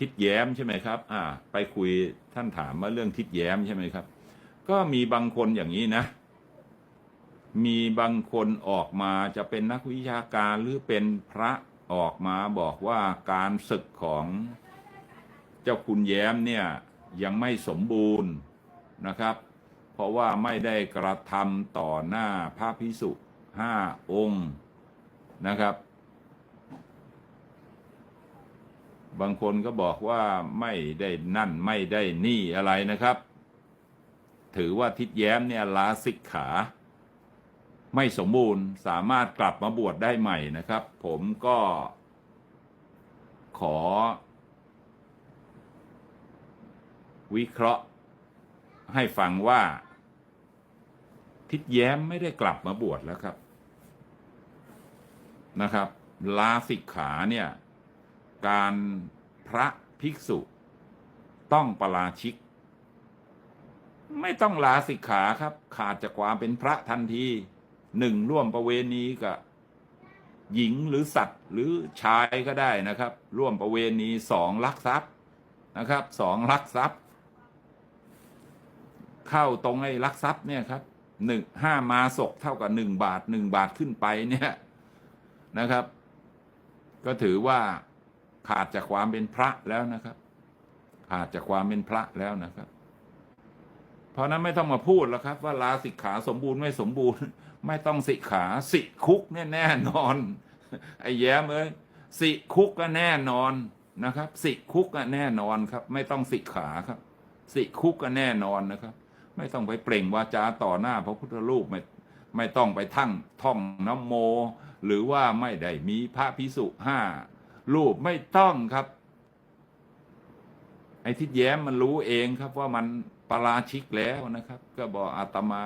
ทิดแย้มใช่ไหมครับ อ่า ไปคุยท่านถามว่าเรื่องทิดแย้มใช่ไหมครับ ก็มีบางคนอย่างนี้นะ มีบางคนออกมาจะเป็นนักวิชาการหรือเป็นพระออกมาบอกว่าการศึกของเจ้าคุณแย้มเนี่ยยังไม่สมบูรณ์นะครับ เพราะว่าไม่ได้กระทำต่อหน้าพระพิสุห้าองค์นะครับ บางคนก็บอกว่าไม่ได้นั่นไม่ได้นี่อะไรนะครับ ถือว่าทิดแย้มเนี่ยลาสิกขา ไม่สมบูรณ์สามารถกลับมาบวชได้ใหม่นะครับ ผมก็ขอ วิเคราะห์ให้ฟังว่า ทิดแย้มไม่ได้กลับมาบวชแล้วครับนะครับ ลาสิกขาเนี่ย การพระภิกษุ ต้องประราชิก ไม่ต้องลาสิกขาครับ ขาดจากความเป็นพระทันทีหนึ่งร่วมประเวณีกับหญิงหรือสัตว์หรือชายก็ได้นะครับ ร่วมประเวณีสองลักทรัพย์นะครับสองลักทรัพย์ เข้าตรงไอ้ลักทรัพย์เนี่ยครับหนึ่งห้ามาศกเท่ากับหนึ่งบาทหนึ่งบาทขึ้นไปเนี่ยนะครับ ก็ถือว่า ขาดจากความเป็นพระแล้วนะครับ ขาดจากความเป็นพระแล้วนะครับ เพราะนั้นไม่ต้องมาพูดแล้วครับ ว่าลาสิกขาสมบูรณ์ไม่สมบูรณ์ ไม่ต้องสิกขาสิคุกแน่แน่นอนไอ้แย้มเอ้ยสิคุกก็แน่นอนนะครับ สิคุกก็แน่นอนครับ ไม่ต้องสิกขาครับ สิคุกก็แน่นอนนะครับ ไม่ต้องไปเปล่งวาจาต่อหน้าพระพุทธรูปไม่ไม่ต้องไปทั้งท่องน้ำโม หรือว่าไม่ได้มีพระพิสุห้า รูปไม่ต้องครับ ไอ้ทิดแย้มมันรู้เองครับว่ามันปราชิกแล้วนะครับ ก็บอกอาตมา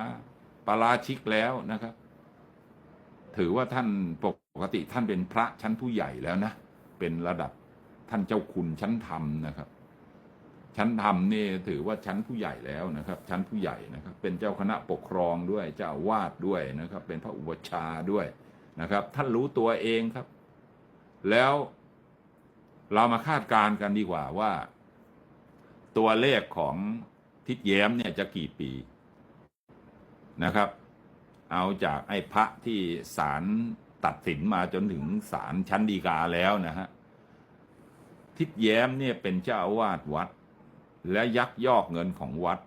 ปราชิกแล้วนะครับ ถือว่าท่านปกติท่านเป็นพระชั้นผู้ใหญ่แล้วนะ เป็นระดับท่านเจ้าคุณชั้นธรรมนะครับ ชั้นธรรมนี่ถือว่าชั้นผู้ใหญ่แล้วนะครับ ชั้นผู้ใหญ่นะครับ เป็นเจ้าคณะปกครองด้วย เจ้าวาดด้วยนะครับ เป็นพระอุปชาย์ด้วยนะครับ ท่านรู้ตัวเองครับ แล้ว เรามาคาดการณ์กันดีกว่าว่า ตัวเลขของทิศแย้มเนี่ยจะกี่ปีนะครับ เอาจากไอ้พระที่ศาลตัดสินมาจนถึงศาลชั้นฎีกาแล้วนะฮะทิศแย้มเนี่ยเป็นเจ้าอาวาสวัด และยักยอกเงินของวัด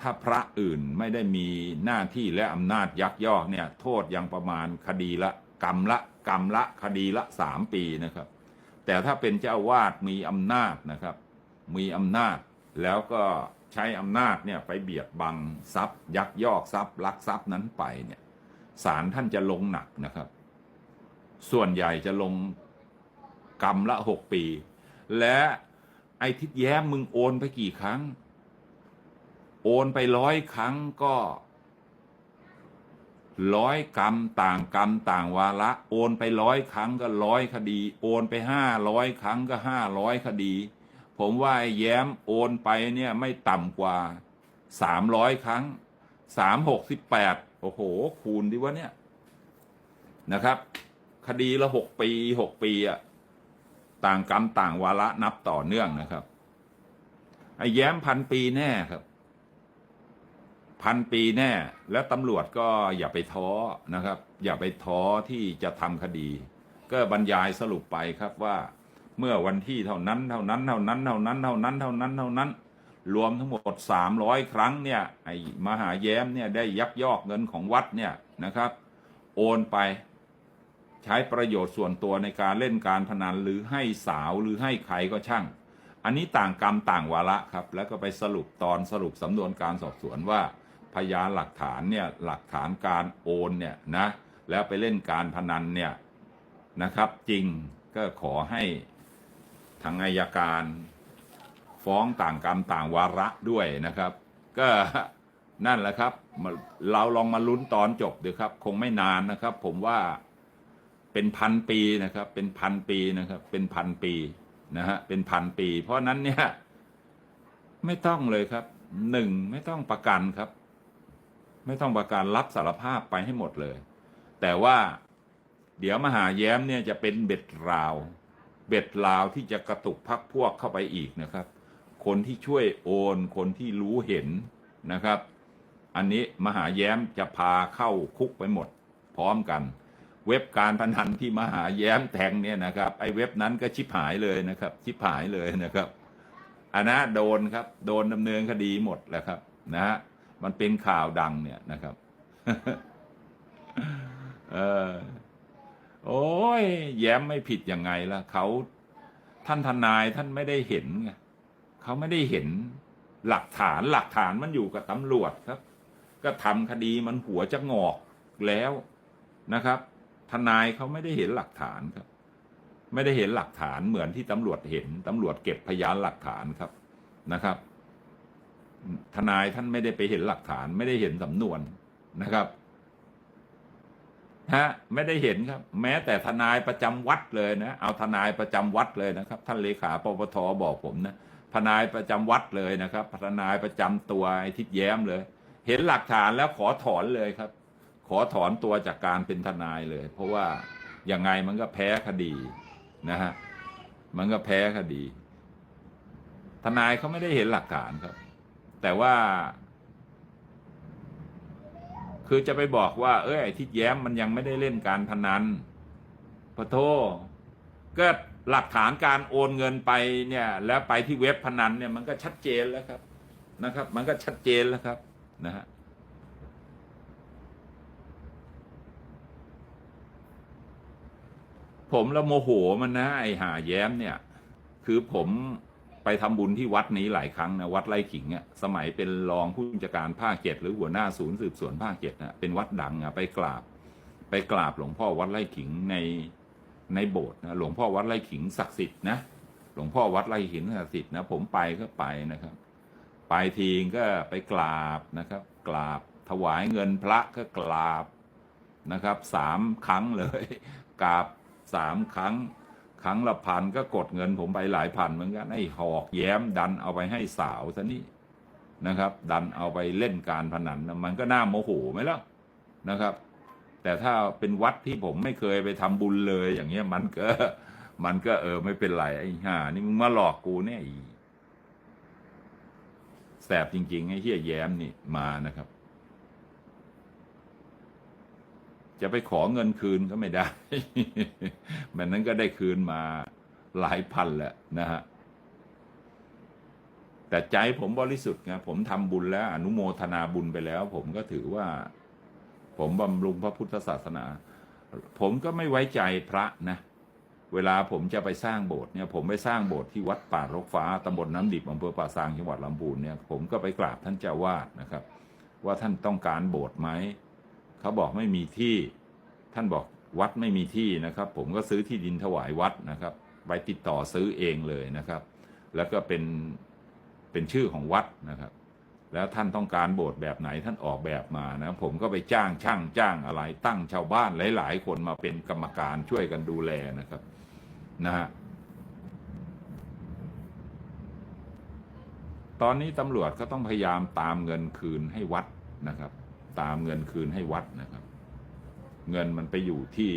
ถ้าพระอื่นไม่ได้มีหน้าที่และอำนาจยักยอกเนี่ย โทษยังประมาณคดีละ กรรมละ กรรมละ คดีละสามปีนะครับ แต่ถ้าเป็นเจ้าวาสมีอำนาจนะครับ มีอำนาจแล้วก็ใช้อำนาจเนี่ยไปเบียดบังทรัพย์ ยักยอกทรัพย์ลักทรัพย์นั้นไปเนี่ยศาลท่านจะลงหนักนะครับ ส่วนใหญ่จะลงกรรมละหกปี และไอ้ทิศแย้มมึงโอนไปกี่ครั้ง โอนไปร้อยครั้งก็ ร้อยกรรมต่างกรรมต่างวาระ โอนไปร้อยครั้งก็ร้อยคดี โอนไปห้าร้อยครั้งก็ห้าร้อยคดี ผมว่าไอ้แย้มโอนไปเนี่ยไม่ต่ำกว่าสามร้อยครั้งสามหกสิบแปดโอ้โห คูณดิวะเนี่ยนะครับ คดีละหกปีหกปีอะต่างกรรมต่างวาระนับต่อเนื่องนะครับไอ้แย้มพันปีแน่ครับ พันปีแน่ แล้วตำรวจก็อย่าไปท้อนะครับ อย่าไปท้อที่จะทำคดี ก็บรรยายสรุปไปครับว่า เมื่อวันที่เท่านั้นเท่านั้นเท่านั้นเท่านั้นเท่านั้นเท่านั้นเท่านั้น รวมทั้งหมดสามร้อยครั้งเนี่ยไอ้มหาแย้มเนี่ยได้ยักยอกเงินของวัดเนี่ยนะครับ โอนไปใช้ประโยชน์ส่วนตัวในการเล่นการพนันหรือให้สาวหรือให้ใครก็ช่าง อันนี้ต่างกรรมต่างวาระครับ แล้วก็ไปสรุปตอนสรุปสำนวนการสอบสวนว่า พยานหลักฐานเนี่ยหลักฐานการโอนเนี่ยนะแล้วไปเล่นการพนันเนี่ยนะครับ จริงก็ขอให้ทางอายการ ฟ้องต่างกรรมต่างวาระด้วยนะครับ ก็นั่นแหละครับ เราลองมาลุ้นตอนจบดูครับ คงไม่นานนะครับ ผมว่าเป็นพันปีนะครับ เป็นพันปีนะครับ เป็นพันปีนะฮะเป็นพันปี เพราะนั้นเนี่ย ไม่ต้องเลยครับหนึ่งไม่ต้องประกันครับ ไม่ต้องประกันรับสารภาพไปให้หมดเลย แต่ว่าเดี๋ยวมหาแย้มเนี่ยจะเป็นเบ็ดราว เบ็ดลาวที่จะกระตุกพักพวกเข้าไปอีกนะครับ คนที่ช่วยโอน คนที่รู้เห็นนะครับ อันนี้มหาแย้มจะพาเข้าคุกไปหมด พร้อมกัน เว็บการพนันที่มหาแย้มแทงเนี่ยนะครับไอ้เว็บนั้นก็ชิบหายเลยนะครับชิบหายเลยนะครับอันนะโดนครับโดนดำเนินคดีหมดแหละครับนะฮะ มันเป็นข่าวดังเนี่ยนะครับ เออโอ้ย แย้มไม่ผิดยังไงล่ะเขาท่านทนายท่านไม่ได้เห็นไงเขาไม่ได้เห็นหลักฐานหลักฐานมันอยู่กับตำรวจครับ ก็ทำคดีมันหัวจะงอกแล้วนะครับ ทนายเขาไม่ได้เห็นหลักฐานครับ ไม่ได้เห็นหลักฐานเหมือนที่ตำรวจเห็นตำรวจเก็บพยานหลักฐานครับนะครับ ทนายท่านไม่ได้ไปเห็นหลักฐานไม่ได้เห็นสำนวนนะครับฮะไม่ได้เห็นครับ แม้แต่ทนายประจำวัดเลยนะเอาทนายประจำวัดเลยนะครับ ท่านเลขาปปทบอกผมนะทนายประจำวัดเลยนะครับทนายประจำตัวไอ้ทิดแย้มเลย เห็นหลักฐานแล้วขอถอนเลยครับ ขอถอนตัวจากการเป็นทนายเลย เพราะว่ายังไงมันก็แพ้คดีนะฮะมันก็แพ้คดี ทนายเขาไม่ได้เห็นหลักฐานครับ แต่ว่า คือจะไปบอกว่า เอ้ยไอ้ทิดแย้มมันยังไม่ได้เล่นการพนันปะโทก็หลักฐานการโอนเงินไปเนี่ย แล้วไปที่เว็บพนันเนี่ยมันก็ชัดเจนแล้วครับนะครับ มันก็ชัดเจนแล้วครับนะฮะผมละโมโหมันนะไอหาแย้มเนี่ย คือผม ไปทำบุญที่วัดนี้หลายครั้งนะวัดไร่ขิงอะสมัยเป็นรองผู้บัญชาการภาคเจ็ดหรือหัวหน้าศูนย์สืบสวนภาคเจ็ดนะเป็นวัดดังอะไปกราบ ไปกราบหลวงพ่อวัดไร่ขิงในในโบสถ์นะหลวงพ่อวัดไร่ขิงศักดิ์สิทธิ์นะหลวงพ่อวัดไร่ขิงศักดิ์สิทธิ์นะผมไปก็ไปนะครับ ไปทีก็ไปกราบนะครับ กราบถวายเงินพระก็กราบนะครับสามครั้งเลยกราบสามครั้ง ครั้งละพันก็กดเงินผมไปหลายพันเหมือนกันไอ้หอกแย้มดันเอาไปให้สาวซะนี่นะครับ ดันเอาไปเล่นการพนันมันก็น่าโมโหไหมล่ะนะครับ แต่ถ้าเป็นวัดที่ผมไม่เคยไปทำบุญเลยอย่างเงี้ยมันก็มันก็เออไม่เป็นไรไอ้ห่านี่มึงมาหลอกกูเนี่ยไอ้แสบจริงๆไอ้เฮียแย้มนี่มานะครับ จะไปขอเงินคืนก็ไม่ได้มันนั้นก็ได้คืนมาหลายพันแหละนะฮะแต่ใจผมบริสุทธิ์ไงผมทำบุญแล้ว อนุโมทนาบุญไปแล้ว ผมก็ถือว่า ผมบำรุงพระพุทธศาสนา ผมก็ไม่ไว้ใจพระนะ เวลาผมจะไปสร้างโบสถ์เนี่ย ผมไปสร้างโบสถ์ที่วัดป่ารกฟ้าตำบลน้ำดิบอำเภอป่าซางจังหวัดลำพูนเนี่ย ผมก็ไปกราบท่านเจ้าวาดนะครับ ว่าท่านต้องการโบสถ์ไหม เขาบอกไม่มีที่ ท่านบอกวัดไม่มีที่นะครับ ผมก็ซื้อที่ดินถวายวัดนะครับไปติดต่อซื้อเองเลยนะครับ แล้วก็เป็นเป็นชื่อของวัดนะครับ แล้วท่านต้องการโบสถ์แบบไหนท่านออกแบบมานะผมก็ไปจ้างช่างจ้างอะไร ตั้งชาวบ้านหลาย ๆ คนมาเป็นกรรมการช่วยกันดูแลนะครับนะฮะตอนนี้ตำรวจก็ต้องพยายามตามเงินคืนให้วัดนะครับ ตามเงินคืนให้วัดนะครับ เงินมันไปอยู่ที่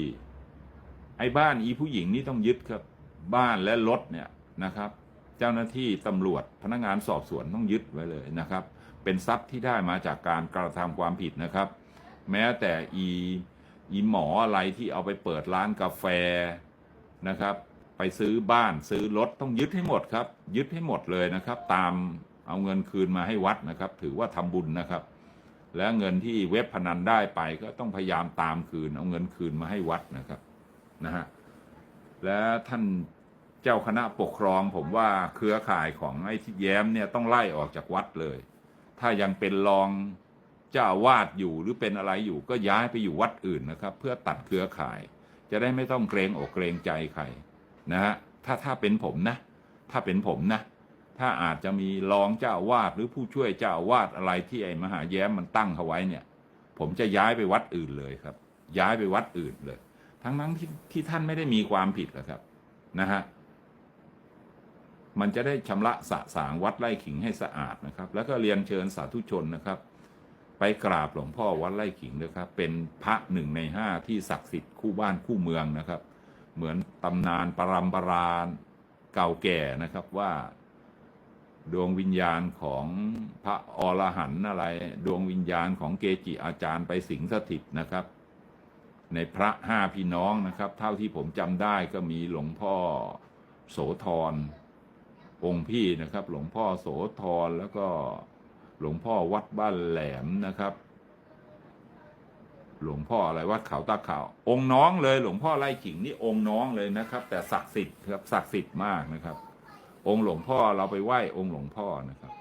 ไอ้บ้านอีผู้หญิงนี่ต้องยึดครับ บ้านและรถเนี่ยนะครับ เจ้าหน้าที่ตำรวจพนักงานสอบสวนต้องยึดไว้เลยนะครับ เป็นทรัพย์ที่ได้มาจากการกระทำความผิดนะครับ แม้แต่อีอีหมออะไรที่เอาไปเปิดร้านกาแฟนะครับ ไปซื้อบ้านซื้อรถต้องยึดให้หมดครับ ยึดให้หมดเลยนะครับ ตามเอาเงินคืนมาให้วัดนะครับ ถือว่าทำบุญนะครับ และเงินที่เว็บพนันได้ไปก็ต้องพยายามตามคืน เอาเงินคืนมาให้วัดนะครับนะฮะและท่านเจ้าคณะปกครอง ผมว่าเครือข่ายของไอ้ที่แย้มเนี่ยต้องไล่ออกจากวัดเลย ถ้ายังเป็นรองเจ้าวาดอยู่หรือเป็นอะไรอยู่ก็ย้ายไปอยู่วัดอื่นนะครับ เพื่อตัดเครือข่าย จะได้ไม่ต้องเกรงอกเกรงใจใครนะฮะถ้าถ้าเป็นผมนะ ถ้าเป็นผมนะ ถ้าอาจจะมีรองเจ้าวาดหรือผู้ช่วยเจ้าวาดอะไรที่ไอ้มหาแย้มมันตั้งเขาไว้เนี่ย ผมจะย้ายไปวัดอื่นเลยครับ ย้ายไปวัดอื่นเลย ทั้งนั้นที่ที่ท่านไม่ได้มีความผิดหรอกครับนะฮะมันจะได้ชำระสะสางวัดไร่ขิงให้สะอาดนะครับ แล้วก็เรียนเชิญสาธุชนนะครับ ไปกราบหลวงพ่อวัดไร่ขิงนะครับ เป็นพระหนึ่งในห้าที่ศักดิ์สิทธิ์คู่บ้านคู่เมืองนะครับ เหมือนตำนานปรำปรานเก่าแก่นะครับว่า ดวงวิญญาณของพระอรหันต์อะไร ดวงวิญญาณของเกจิอาจารย์ไปสิงสถิตนะครับ ในพระห้าพี่น้องนะครับ เท่าที่ผมจำได้ก็มีหลวงพ่อโสธรองค์พี่นะครับ หลวงพ่อโสธรแล้วก็หลวงพ่อวัดบ้านแหลมนะครับ หลวงพ่ออะไรวัดเขาตาขาว องค์น้องเลย หลวงพ่อไร่ขิงนี่องค์น้องเลยนะครับ แต่ศักดิ์สิทธิ์ครับศักดิ์สิทธิ์มากนะครับ องค์หลวงพ่อเราไปไหว้องค์หลวงพ่อนะครับ